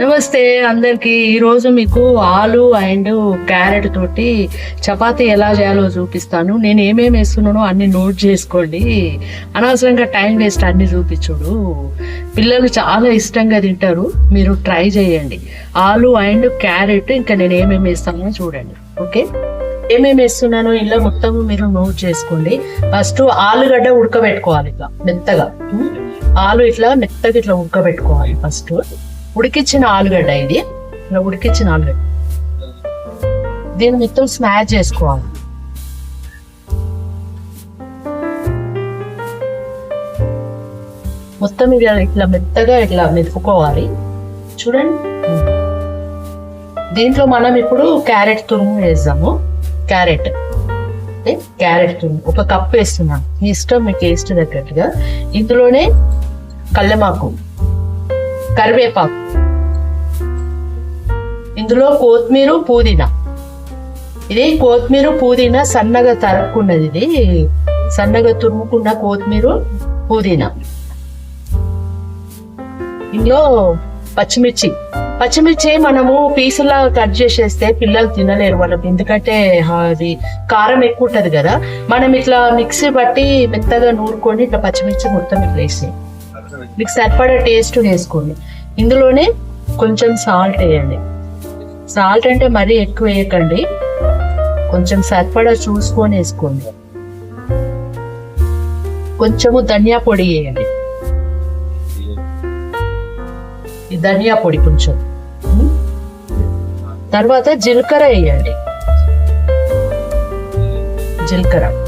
నమస్తే అందరికి. ఈరోజు మీకు ఆలు అండ్ క్యారెట్ తోటి చపాతి ఎలా చేయాలో చూపిస్తాను. నేను ఏమేమి వేస్తున్నానో అన్ని నోట్ చేసుకోండి. అనవసరంగా టైం వేస్ట్ అన్ని చూపించుడు. పిల్లలు చాలా ఇష్టంగా తింటారు. మీరు ట్రై చేయండి. ఆలు అండ్ క్యారెట్ ఇంకా నేను ఏమేమి వేస్తానో చూడండి. ఓకే? ఏమేమి వేస్తున్నానో ఇలా మొత్తం మీరు నోట్ చేసుకోండి. ఫస్ట్ ఆలుగడ్డ ఉడకబెట్టుకోవాలి ఇట్లా మెత్తగా. ఆలు ఇట్లా మెత్తగా ఇట్లా ఉడకబెట్టుకోవాలి ఫస్ట్. ఉడికిచ్చిన ఆలుగడ్డ ఇది. ఇలా ఉడికిచ్చిన ఆలుగడ్డ. దీన్ని మొత్తం స్మాష్ చేసుకోవాలి. మొత్తం ఇవి ఇట్లా మెత్తగా ఇట్లా మెతుకుకోవాలి చూడండి. దీంట్లో మనం ఇప్పుడు క్యారెట్ తురుము వేద్దాము. క్యారెట్. అంటే క్యారెట్ తురుము. ఒక కప్ వేస్తున్నాను. మీ ఇష్టం మీకు టేస్ట్ తగ్గట్టుగా. ఇందులోనే కళ్ళెమాకు కరివేపాకు. ఇందులో కొత్తిమీర పుదీనా. ఇది కొత్తిమీర పుదీనా సన్నగా తరుక్కున్నది ఇది. సన్నగా తురుముకున్న కొత్తిమీర పుదీనా. ఇందులో పచ్చిమిర్చి. పచ్చిమిర్చి మనము పీసులా కట్ చేసేస్తే పిల్లలు తినలేరు వాళ్ళకి. ఎందుకంటే అది కారం ఎక్కువ ఉంటది కదా. మనం ఇట్లా మిక్సీ బట్టి మెత్తగా నూరుకొని ఇట్లా పచ్చిమిర్చి మొత్తం ఇట్లా వేసి మీకు సరిపడా టేస్ట్ వేసుకోండి. ఇందులోనే కొంచెం సాల్ట్ వేయండి. సాల్ట్ అంటే మరీ ఎక్కువ వేయకండి. కొంచెం సరిపడా చూసుకొని వేసుకోండి. కొంచెము ధనియా పొడి వేయండి. ఈ ధనియా పొడి కొంచెం. తర్వాత జీలకర్ర వేయండి. జీలకర్ర.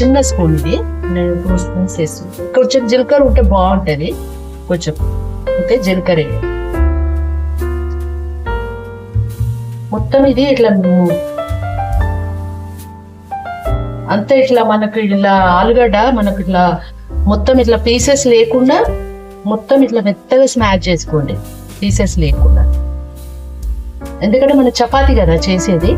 చిన్న స్పూన్ ఇది. నేను టూ స్పూన్స్ వేస్తాను కొంచెం జీలకర్ర ఉంటే బాగుంటుంది. కొంచెం. ఓకే జీలకర్ర వేయండి. మొత్తం ఇది ఇట్లా ము- అంతే ఇట్లా మనకు ఇట్లా ఆలుగడ్డ మనకు ఇట్లా మొత్తం ఇట్లా పీసెస్ లేకుండా మొత్తం ఇట్లా మెత్తగా స్మాష్ చేసుకోండి. పీసెస్ లేకుండా. ఎందుకంటే మన చపాతి కదా చేసేది.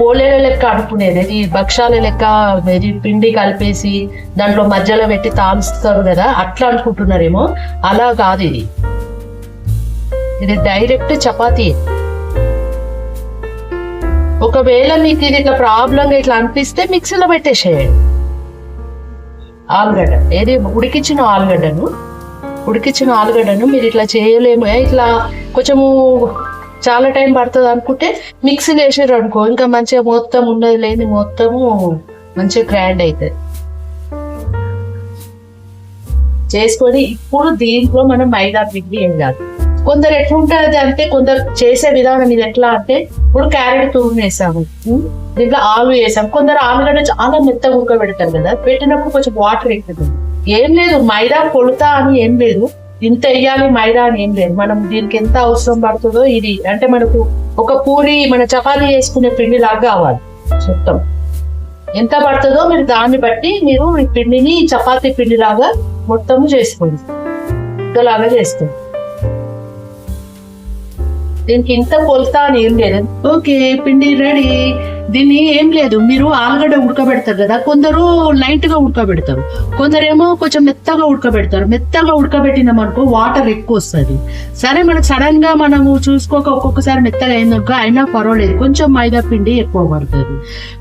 పోలేల లెక్క అనుకునేది. ఇది భక్షాల లెక్క ఇది పిండి కలిపేసి దాంట్లో మధ్యలో పెట్టి తాలుస్తారు కదా అట్లా అనుకుంటున్నారేమో. అలా కాదు ఇది. ఇది డైరెక్ట్ చపాతీ. ఒకవేళ మీకు ఇది ఇట్లా ప్రాబ్లంగా ఇట్లా అనిపిస్తే మిక్సీలో పెట్టేసేయండి. ఆలుగడ్డ. ఏది? ఉడికించిన ఆలుగడ్డను. ఉడికించిన ఆలుగడ్డను మీరు ఇట్లా చేయలేము. ఇట్లా కొంచెము చాలా టైం పడుతుంది అనుకుంటే మిక్సీలో వేసారు అనుకో. ఇంకా మంచిగా మొత్తం ఉన్నది లేని మొత్తము మంచిగా గ్రాండ్ అవుతుంది చేసుకొని ఇప్పుడు దీంట్లో మనం మైదా పిండి కాదు కొందరు ఎట్లుంటది అంటే కొందరు చేసే విధానం ఇది ఎట్లా అంటే ఇప్పుడు క్యారెట్ తురుము వేసాము? దీంట్లో ఆలు వేసాము. కొందరు ఆలుగడ్డ చాలా మెత్తగా ఉడకబెడతారు కదా పెట్టినప్పుడు కొంచెం వాటర్ ఎక్కుతుంది. ఏం లేదు మైదా కొలుతా అని ఏం లేదు. ఇంత వేయాలి మైదా అని ఏం లేదు. మనం దీనికి ఎంత అవసరం పడుతుందో ఇది. అంటే మనకు ఒక పూరి మన చపాతీ చేసుకునే పిండి లాగా కావాలి మొత్తం. ఎంత పడుతుందో మీరు దాన్ని బట్టి మీరు ఈ పిండిని చపాతీ పిండి లాగా మొత్తము చేసుకోండి. లాగా చేసుకోండి. దీనికి ఇంత కొలతా అని ఏం లేదు. ఓకే పిండి రెడీ. దీన్ని ఏం లేదు. మీరు ఆలుగడ్డ ఉడకబెడతారు కదా కొందరు లైట్గా ఉడకబెడతారు. కొందరేమో కొంచెం మెత్తగా ఉడకబెడతారు. మెత్తగా ఉడకబెట్టినాం అనుకో వాటర్ ఎక్కువ వస్తుంది. సరే మనకు సడన్గా మనము చూసుకోక ఒక్కొక్కసారి మెత్తగా అయిందనుకో అయినా పర్వాలేదు. కొంచెం మైదా పిండి ఎక్కువ పడుతుంది.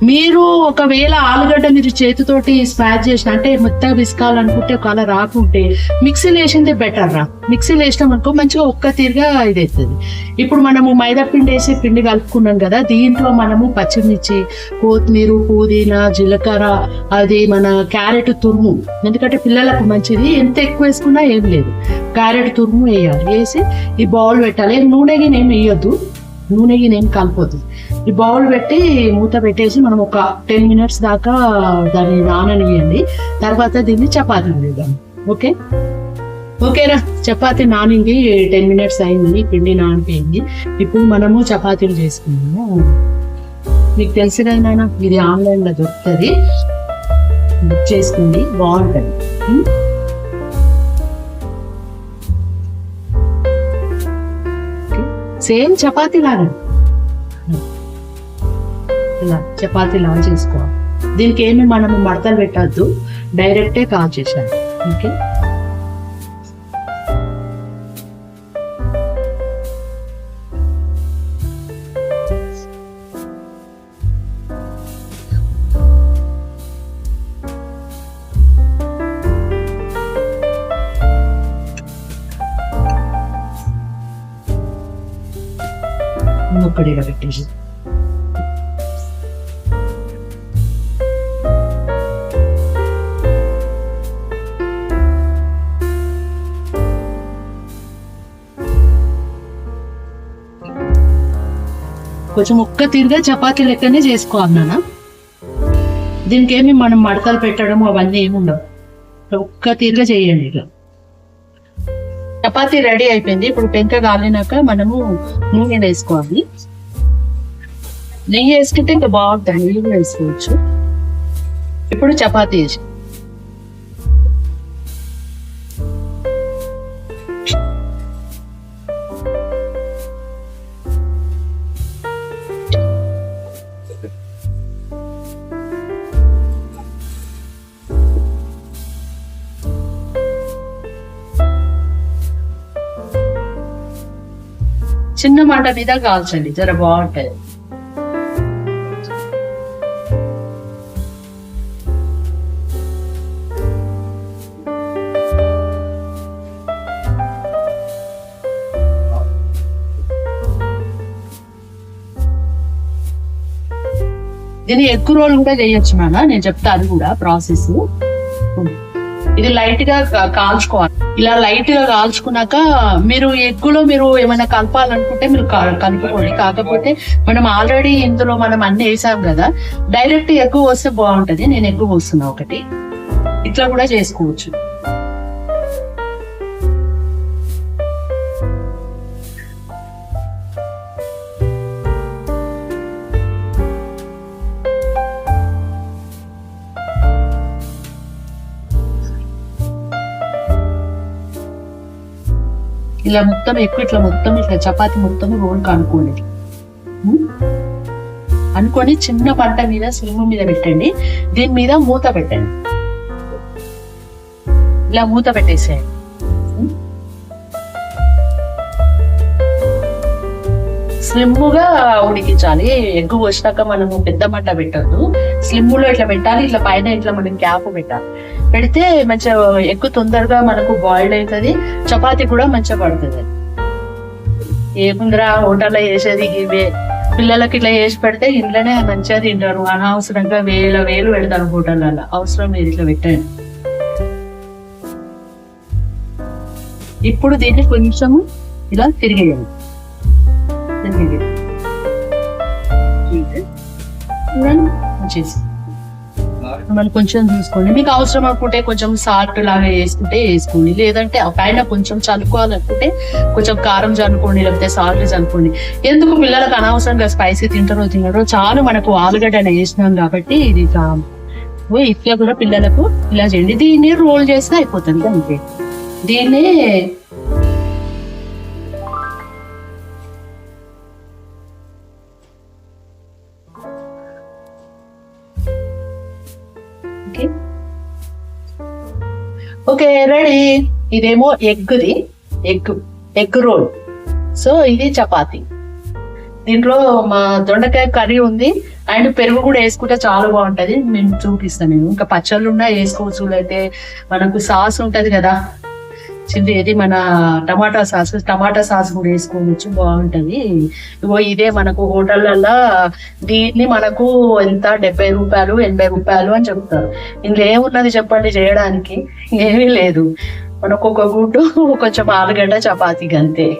మీరు ఒకవేళ ఆలుగడ్డ మీరు చేతితోటి స్పాచ్ చేసిన అంటే మెత్తగా విసుకాలనుకుంటే ఒకవేళ రాకుంటే మిక్సీలో వేసింది బెటర్ రా. మిక్సీలో వేసినాం అనుకో మంచిగా ఒక్క తీరుగా ఇది అవుతుంది ఇప్పుడు మనము మైదా పిండి వేసి పిండి కలుపుకున్నాం కదా దీంట్లో మనము పచ్చిమిర్చి కొత్తిమీర పుదీనా జీలకర్ర అది మన క్యారెట్ తురుము. ఎందుకంటే పిల్లలకు మంచిది ఎంత ఎక్కువ వేసుకున్నా ఏం లేదు. క్యారెట్ తురుము వేయాలి. వేసి ఈ బౌల్ పెట్టాలి. నూనెకి నూనె వేయద్దు నూనెకి వేయొద్దు. నూనె కలపొద్దు. ఈ బౌల్ పెట్టి మూత పెట్టేసి మనం ఒక టెన్ మినిట్స్ దాకా దాన్ని నాననియండి తర్వాత దీన్ని చపాతీ వేద్దాం ఓకే? ఓకేరా చపాతి నానింది టెన్ మినిట్స్ అయింది పిండి నానిపోయింది. ఇప్పుడు మనము చపాతీలు చేసుకున్నాము మీకు తెలిసిన ఇది ఆన్లైన్లో దొరుకుతుంది. బుక్ చేసుకోండి బాగుంటుంది. సేమ్ చపాతీ లాగా. ఇలా చపాతీ లాగా చేసుకోవాలి. దీనికి ఏమి మనము మడతలు పెట్టద్దు డైరెక్టే కాల్ చేశాను ఓకే? ఇంకొకటి పెట్టేసి కొంచెం ఒక్క తీరుగా చపాతీ లెక్కనే చేసుకోవాలి నాన్న దీనికి ఏమి మనం మడతలు పెట్టడం అవన్నీ ఏమి ఉండవు ఒక్క తీరుగా చేయండి ఇక. చపాతీ రెడీ అయిపోయింది. ఇప్పుడు పెంక కాలినాక మనము నూనె వేసుకోవాలి. నెయ్యి వేసుకుంటే ఇంకా బాగుంటుంది. నెయ్యి కూడా వేసుకోవచ్చు. ఇప్పుడు చపాతీ వేసి చిన్న మంట మీద కాల్చండి. జర బాగుంటుంది. దీన్ని ఎక్కువ రోజులు కూడా చేయొచ్చు మేడం నేను చెప్తా అది కూడా ప్రాసెస్. ఇది లైట్గా కాల్చుకోవాలి. ఇలా లైట్గా కాల్చుకున్నాక మీరు ఎగ్గులో మీరు ఏమైనా కలపాలనుకుంటే మీరు కలుపుకోండి. కాకపోతే మనం ఆల్రెడీ ఇందులో మనం అన్ని వేసాం కదా డైరెక్ట్ ఎగ్గు వస్తే బాగుంటది. నేను ఎగ్గు పోస్తున్నా ఒకటి. ఇట్లా కూడా చేసుకోవచ్చు. ఇలా మొత్తం ఎక్కువ ఇట్లా మొత్తం ఇట్లా చపాతి మొత్తం రోల్ అనుకోండి. ఉం? అనుకొని చిన్న పంట మీద సిలుము మీద పెట్టండి. దీని మీద మూత పెట్టండి. ఇలా మూత పెట్టేసేయండి. స్లిమ్గా ఉడికించాలి. ఎగ్గు వచ్చినాక మనము పెద్ద మంట పెట్టద్దు. స్లిమ్లో ఇట్లా పెట్టాలి ఇట్లా పైన ఇట్లా మనం క్యాప్ పెట్టాలి. పెడితే మంచిగా ఎగ్గు తొందరగా మనకు బాయిల్డ్ అవుతుంది. చపాతి కూడా మంచిగా పడుతుంది. ఏముందిరా హోటల్లో వేసేది ఇవే. పిల్లలకి ఇట్లా వేసి పెడితే ఇంట్లోనే మంచిగా తింటారు. అనవసరంగా వేల వేలు పెడతారు హోటళ్ళల్లో. అవసరం లేదు ఇట్లా పెట్టండి ఇప్పుడు దీన్ని కొంచెము ఇలా తిరిగేయండి తిరిగేయండి చూడండి వచ్చేసి మనం కొంచెం చూసుకోండి మీకు అవసరం అనుకుంటే కొంచెం సాల్ట్ లాగా వేసుకుంటే వేసుకోండి. లేదంటే ఆ పైన కొంచెం చల్లుకోవాలనుకుంటే కొంచెం కారం చల్లుకోండి లేకపోతే సాల్ట్ చల్లుకోండి. ఎందుకు పిల్లలకు అనవసరంగా స్పైసీ తింటారో తినడో చాలు మనకు ఆలుగడ్డ వేసినాం కాబట్టి ఇది ఓ ఇట్లా కూడా పిల్లలకు ఇలా చేయండి. దీన్ని రోల్ చేస్తే అయిపోతుంది అంతే. దీన్నే ఓకే రెడీ. ఇదేమో ఎగ్ది. Egg egg roll. సో ఇది చపాతి. దీంట్లో మా దొండకాయ కర్రీ ఉంది. అండ్ పెరుగు కూడా వేసుకుంటే చాలా బాగుంటది. మేము చూపిస్తాను. నేను ఇంకా పచ్చళ్ళు ఉన్నా వేసుకోవచ్చు. అయితే మనకు సాస్ ఉంటది కదా వచ్చింది ఇది మన టమాటా సాస్ టమాటా సాస్ కూడా వేసుకోవచ్చు బాగుంటది. ఇగో ఇదే మనకు హోటళ్ళల్లో దీన్ని మనకు ఎంత డెబ్బై రూపాయలు ఎనభై రూపాయలు అని చెప్తారు. ఇందులో ఏమున్నది చెప్పండి చేయడానికి? ఏమీ లేదు. మనకు ఒక గుడ్డు కొంచెం ఆలుగడ్డ చపాతీ అంతే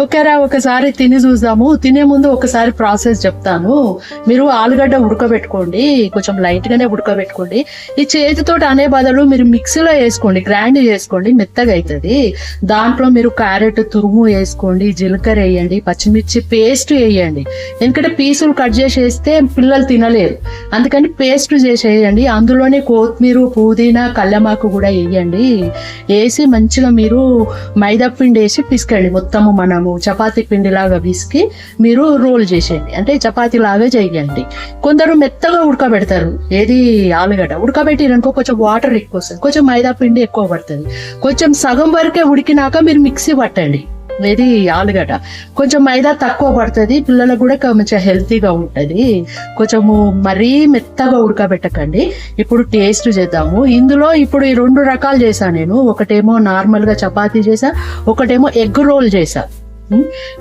ఓకేరా ఒకసారి తిని చూద్దాము. తినే ముందు ఒకసారి ప్రాసెస్ చెప్తాను. మీరు ఆలుగడ్డ ఉడకబెట్టుకోండి. కొంచెం లైట్గానే ఉడకబెట్టుకోండి. ఈ చేతితో అనే బదులు మీరు మిక్సీలో వేసుకోండి. గ్రైండ్ చేసుకోండి. మెత్తగా అవుతుంది దాంట్లో మీరు క్యారెట్ తురుము వేసుకోండి. జీలకర్ర వేయండి. పచ్చిమిర్చి పేస్ట్ వేయండి. ఎందుకంటే పీసులు కట్ చేసి వేస్తే పిల్లలు తినలేరు. అందుకని పేస్ట్ చేసి వేయండి. అందులోనే కొత్తిమీర పుదీనా కళ్ళమాకు కూడా వేయండి. వేసి మంచిగా మీరు మైదా పిండి వేసి పిసకండి. మొత్తము మనం. మనము చపాతి పిండి లాగా పిసికి మీరు రోల్ చేసేయండి. అంటే చపాతి లాగా చేయండి. కొందరు మెత్తగా ఉడకబెడతారు. ఏది ఆలుగడ్డ. ఉడకబెట్టిరనుకో కొంచెం వాటర్ ఎక్కువ వస్తుంది. కొంచెం మైదా పిండి ఎక్కువ పడుతుంది. కొంచెం సగం వరకే ఉడికినాక మీరు మిక్సీ పట్టండి. ఇది ఆలుగడ్డ. కొంచెం మైదా తక్కువ పడుతుంది. పిల్లలకు కూడా కొంచెం హెల్తీగా ఉంటుంది. కొంచెము మరీ మెత్తగా ఉడకబెట్టకండి. ఇప్పుడు టేస్ట్ చేద్దాము. ఇందులో ఇప్పుడు ఈ రెండు రకాలు చేశాను నేను. ఒకటేమో నార్మల్గా చపాతీ చేసా ఒకటేమో ఎగ్ రోల్ చేసాను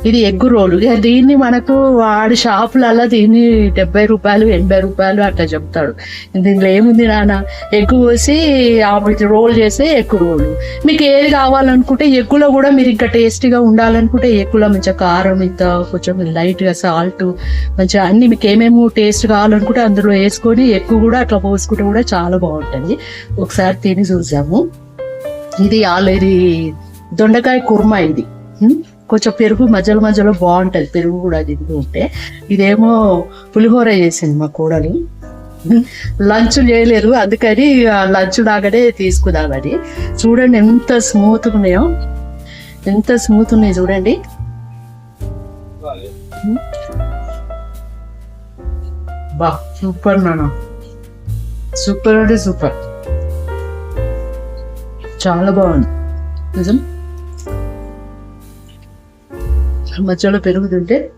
ఇది ఎగ్గు రోలు. ఇక దీన్ని మనకు వాడి షాపులలో దీన్ని డెబ్బై రూపాయలు ఎనభై రూపాయలు అట్లా చెప్తాడు. దీనిలో ఏముంది నాన్న? ఎగ్గు పోసి ఆమె రోల్ చేస్తే ఎగ్గు రోలు. మీకు ఏది కావాలనుకుంటే ఎగ్గులో కూడా మీరు ఇంకా టేస్టీగా ఉండాలనుకుంటే ఎగ్గులో మంచిగా కారం ఇంత కొంచెం లైట్గా సాల్ట్ మంచిగా అన్ని మీకు ఏమేమి టేస్ట్ కావాలనుకుంటే అందులో వేసుకొని ఎక్కువ కూడా అట్లా పోసుకుంటే కూడా చాలా బాగుంటుంది. ఒకసారి తిని చూసాము ఇది ఆల్రెడీ దొండకాయ కుర్మా ఇది. కొంచెం పెరుగు మధ్యలో మధ్యలో బాగుంటుంది. పెరుగు కూడా తింటూ ఉంటే. ఇదేమో పులిహోర చేసింది మా కోడలు. లంచ్ చేయలేరు అందుకని లంచ్ లాగానే తీసుకుందామని. చూడండి ఎంత స్మూత్ ఉన్నాయో. ఎంత స్మూత్ ఉన్నాయి చూడండి. బా సూపర్ నాన్న. సూపర్ అంటే సూపర్. చాలా బాగుంది. నిజం? మధ్యలో పెరుగుతుంటే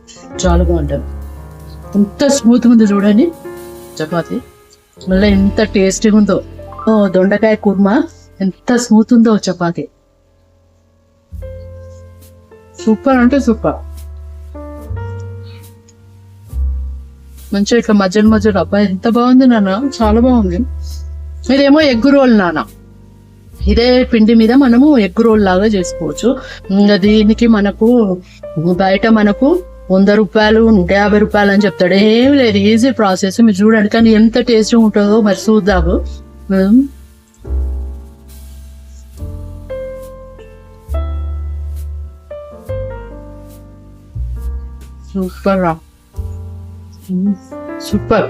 చాలా బాగుంటుంది ఎంత స్మూత్ ఉంది చూడండి. చపాతి. మళ్ళీ ఎంత టేస్టీగా ఉందో. ఓ దొండకాయ కుర్మా. ఎంత స్మూత్ ఉందో చపాతి. సూపర్ అంటే సూపర్. మంచిగా ఇట్లా మధ్యలో మధ్యలో అబ్బాయి ఎంత బాగుంది నాన్న. చాలా బాగుంది. ఇదేమో ఎగ్ రోల్ నాన్న. ఇదే పిండి మీద మనము ఎగ్ రోల్ లాగా చేసుకోవచ్చు. దీనికి మనకు బయట మనకు వంద రూపాయలు నూట యాభై రూపాయలు అని చెప్తాడు. ఏం లేదు ఈజీ ప్రాసెస్. మీరు చూడండి కానీ ఎంత టేస్ట్ ఉంటుందో మరి చూద్దాము. సూపర్. రా సూపర్.